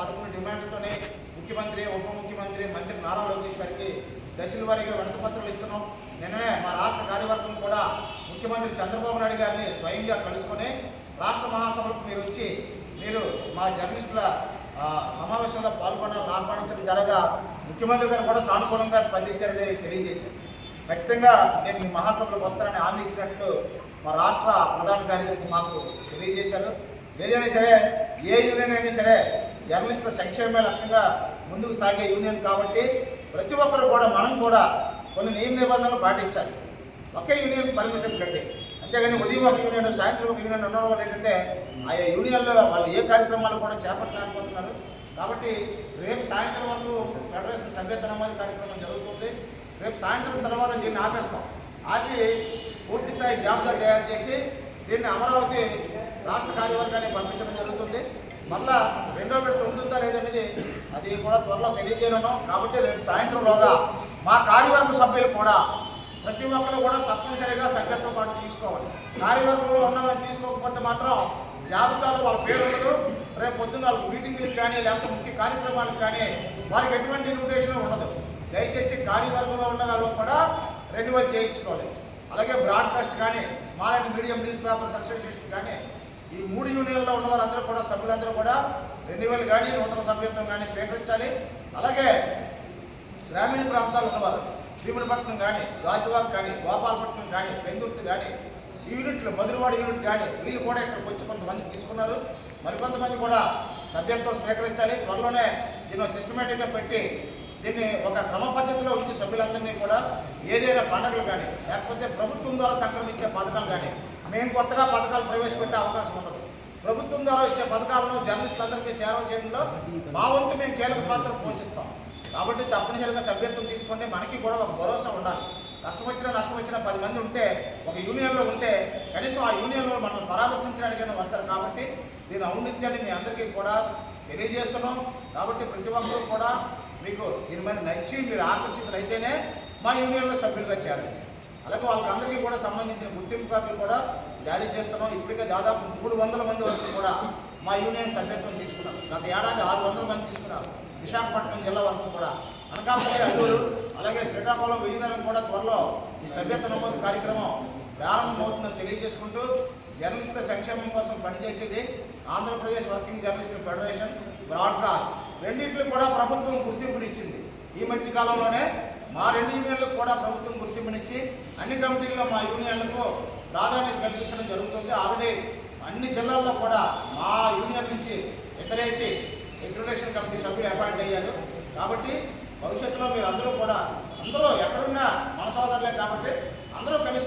పదకొండు డిమాండ్లతోనే ముఖ్యమంత్రి ఉప ముఖ్యమంత్రి మంత్రి నారా లోకేష్ గారికి దశల వారీగా వినతపత్రాలు ఇస్తున్నాం. నిన్ననే మా రాష్ట్ర కార్యవర్గం కూడా ముఖ్యమంత్రి చంద్రబాబు నాయుడు గారిని స్వయంగా కలుసుకొని రాష్ట్ర మహాసభలకు మీరు వచ్చి మీరు మా జర్నలిస్టుల సమావేశంలో పాల్గొనాలని ఆహ్వానించడం జరగా ముఖ్యమంత్రి గారు కూడా సానుకూలంగా స్పందించారని తెలియజేశారు. ఖచ్చితంగా నేను మీ మహాసభలకు వస్తానని హామీ ఇచ్చినట్లు మా రాష్ట్ర ప్రధాన కార్యదర్శి మాకు తెలియజేశారు. ఏదైనా సరే ఏ యూనియన్ అయినా సరే జర్నలిస్టుల సంక్షేమమే లక్ష్యంగా ముందుకు సాగే యూనియన్ కాబట్టి ప్రతి ఒక్కరు కూడా మనం కూడా కొన్ని నియమ నిబంధనలు పాటించాలి. ఒకే యూనియన్ పరిమితం కండి అంతేగాని ఉదయం ఒక యూనియన్ సాయంత్రం ఒక యూనియన్ ఉండడం వల్ల ఏంటంటే ఆయా యూనియన్లో వాళ్ళు ఏ కార్యక్రమాలు కూడా చేపట్టలేకపోతున్నారు. కాబట్టి రేపు సాయంత్రం వరకు ఫెడరేషన్ సభ్యత నమోదు కార్యక్రమం జరుగుతుంది. రేపు సాయంత్రం తర్వాత దీన్ని ఆపేస్తాం. ఆపి పూర్తి స్థాయి జాబితా తయారు చేసి దీన్ని అమరావతి రాష్ట్ర కార్యవర్గానికి పంపించడం జరుగుతుంది. మళ్ళా రెండో విడత ఉంటుందా లేదనేది అది కూడా త్వరలో తెలియజేయడం కాబట్టి రేపు సాయంత్రంలోగా మా కార్యవర్గ సభ్యులు కూడా ప్రతి ఒక్కరు కూడా తప్పనిసరిగా సభ్యత్వం పాటు తీసుకోవాలి. కార్యవర్గంలో ఉన్నవాళ్ళు తీసుకోకపోతే మాత్రం జాబితాలో వాళ్ళ పేరు ఉండదు. రేపు పొద్దున్న వాళ్ళకి మీటింగ్లకు కానీ లేకపోతే ముఖ్య కార్యక్రమాలకు కానీ వారికి ఎటువంటి ఇన్విటేషన్ ఉండదు. దయచేసి కార్యవర్గంలో ఉన్న వాళ్ళు కూడా రెన్యువల్ చేయించుకోవాలి. అలాగే బ్రాడ్కాస్ట్ కానీ small and medium newspapers association కానీ ఈ మూడు యూనియన్లో ఉన్న సభ్యులందరూ కూడా రెన్యువల్ కానీ నూతన సభ్యత్వం కానీ స్వీకరించాలి. అలాగే గ్రామీణ ప్రాంతాలు ఉన్నవారు భీమునిపట్నం కానీ గాజువాక్ కానీ గోపాలపట్నం కానీ పెందుర్తి కానీ యూనిట్లు మధురవాడ యూనిట్ కానీ వీళ్ళు కూడా ఇక్కడికి వచ్చి కొంతమంది తీసుకున్నారు. మరికొంతమంది కూడా సభ్యత్వం స్వీకరించాలి. త్వరలోనే దీన్ని సిస్టమేటిక్గా పెట్టి దీన్ని ఒక క్రమ పద్ధతిలో ఉంచి సభ్యులందరినీ కూడా ఏదైనా పండుగలు కానీ లేకపోతే ప్రభుత్వం ద్వారా సంక్రమించే పథకాలు కానీ మేము కొత్తగా పథకాలు ప్రవేశపెట్టే అవకాశం ఉండదు. ప్రభుత్వం ద్వారా వచ్చే పథకాలను జర్నలిస్టులందరికీ చేరవ చేయడంలో మా వంతు మేము కీలక పాత్ర పోషిస్తాం. కాబట్టి తప్పనిసరిగా సభ్యత్వం తీసుకుంటే మనకి కూడా ఒక భరోసా ఉండాలి. కష్టం వచ్చినా నష్టం వచ్చినా పది మంది ఉంటే ఒక యూనియన్లో ఉంటే కనీసం ఆ యూనియన్లో మనం పరామర్శించడానికైనా వస్తారు కాబట్టి దీని ఔన్నిత్యాన్ని మీ అందరికీ కూడా తెలియజేస్తున్నాం. కాబట్టి ప్రతి ఒక్కరూ కూడా మీకు దీని మీద నచ్చి మీరు ఆకర్షితులైతేనే మా యూనియన్లో సభ్యులుగా చేరండి అలాగే వాళ్ళకందరికీ కూడా సంబంధించిన గుర్తింపు కార్డులు కూడా జారీ చేస్తున్నాం. ఇప్పటికే దాదాపు మూడు వందల మంది వరకు కూడా మా యూనియన్ సభ్యత్వం తీసుకున్నారు. గత ఏడాది ఆరు వందల మంది తీసుకున్నారు. విశాఖపట్నం జిల్లా వరకు కూడా. అనకాపల్లి అల్లూరు అలాగే శ్రీకాకుళం విజయనగరం కూడా త్వరలో ఈ సభ్యత్వ నమోదు కార్యక్రమం ప్రారంభమవుతుందని తెలియజేసుకుంటూ జర్నలిస్టుల సంక్షేమం కోసం పనిచేసేది ఆంధ్రప్రదేశ్ వర్కింగ్ జర్నలిస్టుల ఫెడరేషన్ బ్రాడ్కాస్ట్. రెండింటికి కూడా ప్రభుత్వం గుర్తింపునిచ్చింది. ఈ మధ్య కాలంలోనే మా రెండు యూనియన్లకు కూడా ప్రభుత్వం గుర్తింపునిచ్చి అన్ని కమిటీల్లో మా యూనియన్లకు ప్రాధాన్యత కల్పించడం జరుగుతుంది. ఆల్రెడీ అన్ని జిల్లాల్లో కూడా మా యూనియన్ నుంచి ఎత్తరేసి ఇంట్రొడక్షన్ కమిటీ సభ్యులు అపాయింట్ అయ్యారు. కాబట్టి భవిష్యత్తులో మీరు అందరూ కూడా అందరూ ఎక్కడున్నా మన సోదరులే కాబట్టి అందరూ కలిసి